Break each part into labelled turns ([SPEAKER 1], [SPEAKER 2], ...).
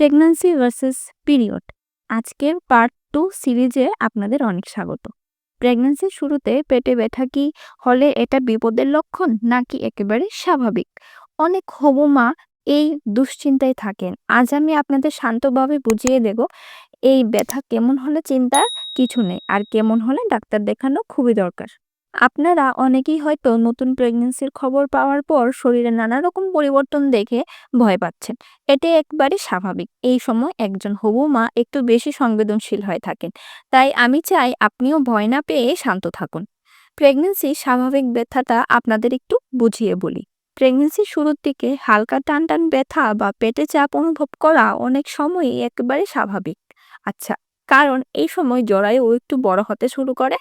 [SPEAKER 1] Pregnancy versus period. আজকের part two সিরিজে আপনাদের অনেক স্বাগত। প্রেগন্যান্সির শুরুতে পেটে ব্যথা কি হলে এটা বিপদের লক্ষণ নাকি একেবারে স্বাভাবিক? অনেক হবু মা এই দুশ্চিন্তায় থাকেন। আজ আমি আপনাদের শান্তভাবে বুঝিয়ে দেব, এই ব্যথা কেমন হলে চিন্তার কিছু নেই আর কেমন হলে ডাক্তার দেখানো খুবই দরকার। আপনারা অনেকেই হয়তো নতুন প্রেগনেন্সির খবর পাওয়ার পর শরীরে নানা রকম পরিবর্তন দেখে ভয় পাচ্ছেন। এটি একবারে স্বাভাবিক। এই সময় একজন হবু মা একটু বেশি সংবেদনশীল হয়ে থাকেন। তাই আমি চাই আপনিও ভয় না পেয়ে শান্ত থাকুন। প্রেগন্যান্সি স্বাভাবিক ব্যথাটা আপনাদের একটু বুঝিয়ে বলি। প্রেগনেন্সির শুরুর দিকে হালকা টান টান ব্যথা বা পেটে চাপ অনুভব করা অনেক সময়ই একেবারে স্বাভাবিক। আচ্ছা কারণ এই সময় জরায়ু একটু বড় হতে শুরু করে,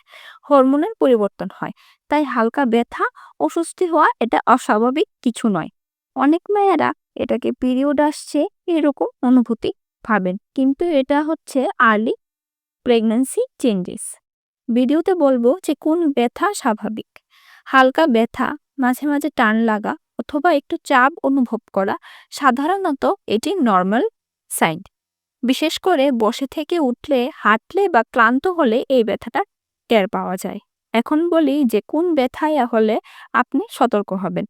[SPEAKER 1] হরমোনের পরিবর্তন হয়। তাই হালকা ব্যথা, অস্বস্তি হওয়া এটা অস্বাভাবিক কিছু নয়। অনেক মেয়েরা এটাকে পিরিয়ড আসছে এরকম অনুভূতি ভাবেন। কিন্তু এটা হচ্ছে আর্লি প্রেগন্যান্সি চেঞ্জেস ভিডিওতে বলব যে কোন ব্যথা স্বাভাবিক? হালকা ব্যথা, মাঝে মাঝে টান লাগা অথবা একটু চাপ অনুভব করা সাধারণত এটি নর্মাল সাইন বিশেষ করে বসে থেকে উঠলে, হাঁটলে বা ক্লান্ত হলে এই ব্যথাটা টের পাওয়া যায়। এখন বলি যে, কোন ব্যথায় হলে আপনি সতর্ক হবেন?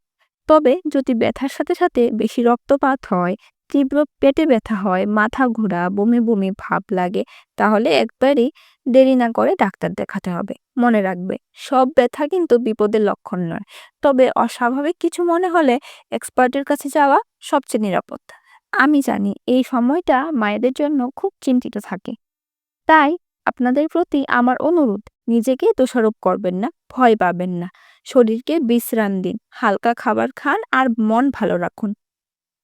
[SPEAKER 1] তবে যদি ব্যথার সাথে সাথে বেশি রক্তপাত হয়, তীব্র পেটে ব্যথা হয়, মাথা ঘোরা, বমি বমি ভাব লাগে, তাহলে একবারই দেরি না করে ডাক্তার দেখাতে হবে। মনে রাখবে, সব ব্যথা কিন্তু বিপদের লক্ষণ নয়। তবে অস্বাভাবিক কিছু মনে হলে এক্সপার্টের কাছে যাওয়া সবচেয়ে নিরাপদ। আমি জানি এই সময়টা মায়েদের জন্য খুব চিন্তিত থাকে। তাই আপনাদের প্রতি আমার অনুরোধ, নিজেকে দোষারোপ করবেন না, ভয় পাবেন না। শরীরকে বিশ্রাম দিন, হালকা খাবার খান আর মন ভালো রাখুন।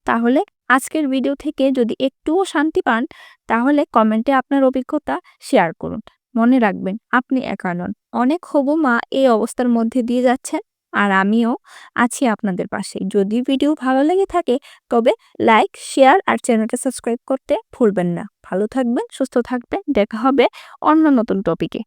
[SPEAKER 1] তাহলে আজকের ভিডিও থেকে যদি একটুও শান্তি পান, তাহলে কমেন্টে আপনার অভিজ্ঞতা শেয়ার করুন। মনে রাখবেন, আপনি একা নন। অনেক হবু মা এই অবস্থার মধ্যে দিয়ে যাচ্ছেন। আর আমিও আছি আপনাদের পাশে যদি ভিডিও ভালো লেগে থাকে, তবে লাইক, শেয়ার আর চ্যানেলটা সাবস্ক্রাইব করতে ভুলবেন না। ভালো থাকবেন, সুস্থ থাকবেন, দেখা হবে অন্য নতুন টপিকে।